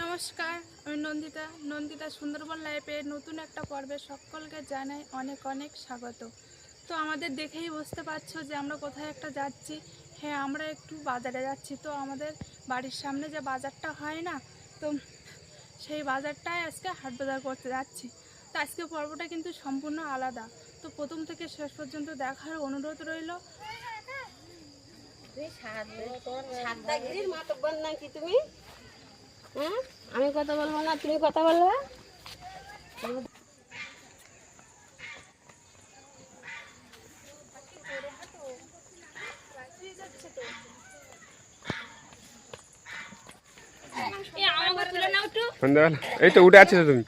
নমস্কার, আমি নন্দিতা। নন্দিতা সুন্দরবন লাইফের নতুন একটা পর্বে সকলকে জানাই অনেক অনেক স্বাগত। তো আমাদের দেখেই বুঝতে পারছ যে আমরা কোথায় একটা যাচ্ছি। হ্যাঁ আমরা একটু বাজারে যাচ্ছি তো আমাদের বাড়ির সামনে যে বাজারটা হয় না, তো সেই বাজারটায় আজকে হাট বাজার করতে যাচ্ছি। তো আজকে পর্বটা কিন্তু সম্পূর্ণ আলাদা। তো প্রথম থেকে শেষ পর্যন্ত দেখার অনুরোধ রইল। হ্যাঁ? আমি কথা বলব না, তুমি কথা বলবে? সন্ধ্যাবেলা? এই তো উঠে আছো তুমি?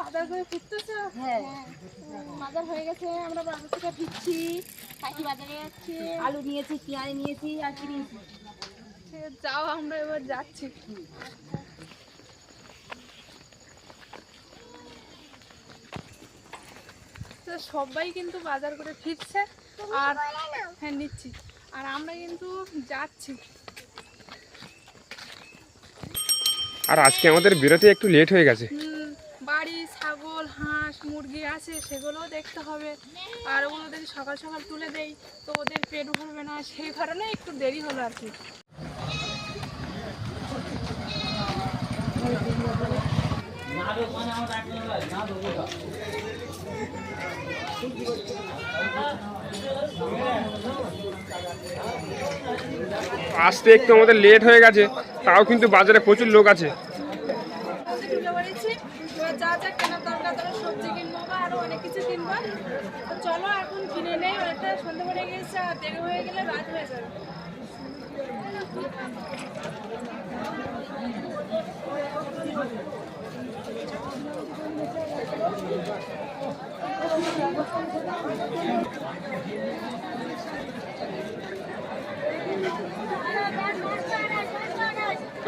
বাজার করে ফিরতেছো হ্যাঁ। বাজার হয়ে গেছে আমরা বাজার থেকে ফিরছি। কাকি বাজারে যাচ্ছে। আলু নিয়েছি পেঁয়াজ নিয়েছি আর কি নিয়েছি? যাও আমরা এবার যাচ্ছি। তো সবাই কিন্তু বাজার করে ফিরছে আর হ্যাঁ নিচ্ছি। আর আমরা কিন্তু যাচ্ছি। আর আজকে আমাদের বেরোতে একটু লেট হয়ে গেছে। বাড়ি ছাগল হাঁস মুরগি আছে সেগুলোও দেখতে হবে। আর ওগুলো যদি সকাল সকাল তুলে দেই তো ওদের পেট ভরবে না সেই কারণে একটু দেরি হলো আর কি। আসতে একটু আমাদের লেট হয়ে গেছে। তাও কিন্তু বাজারে প্রচুর লোক আছে। যা যা তারা সবজি কিনবো অনেক কিছু চলো এখন কিনে নেই অনেকটা সন্ধ্যে পড়ে গেছে আর দেরি হয়ে গেলে রাত হয়ে যাবে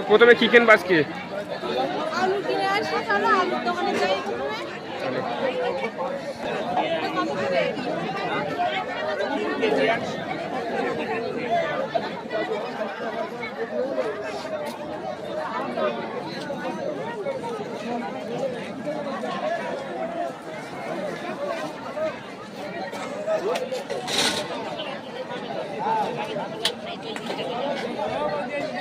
প্রথমে কি কেন বাসকে চলো আলুর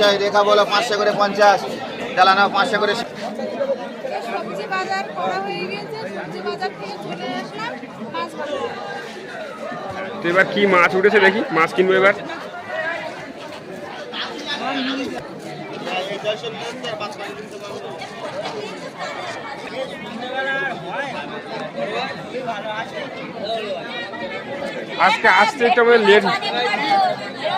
চাই রেখা বলো পাঁচশো করে পঞ্চাশ চালানো পাঁচশো করে সবজি বাজার করা হয়ে গেছে সবজি বাজার থেকে চলে আসলাম মাছ তো এবার কি মাছ উঠেছে দেখি মাছ কিনবো এবার। আজকে আসতে একটু আমাদের লেট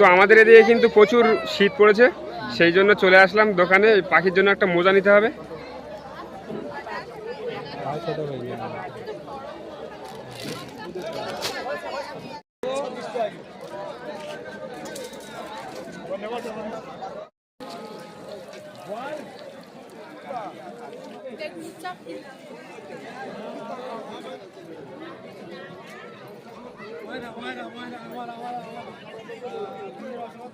তো আমাদের এদিকে কিন্তু প্রচুর শীত পড়েছে, সেই জন্য চলে আসলাম দোকানে পাখির জন্য একটা মোজা নিতে হবে। Buena, buena, buena, buena, buena. buena.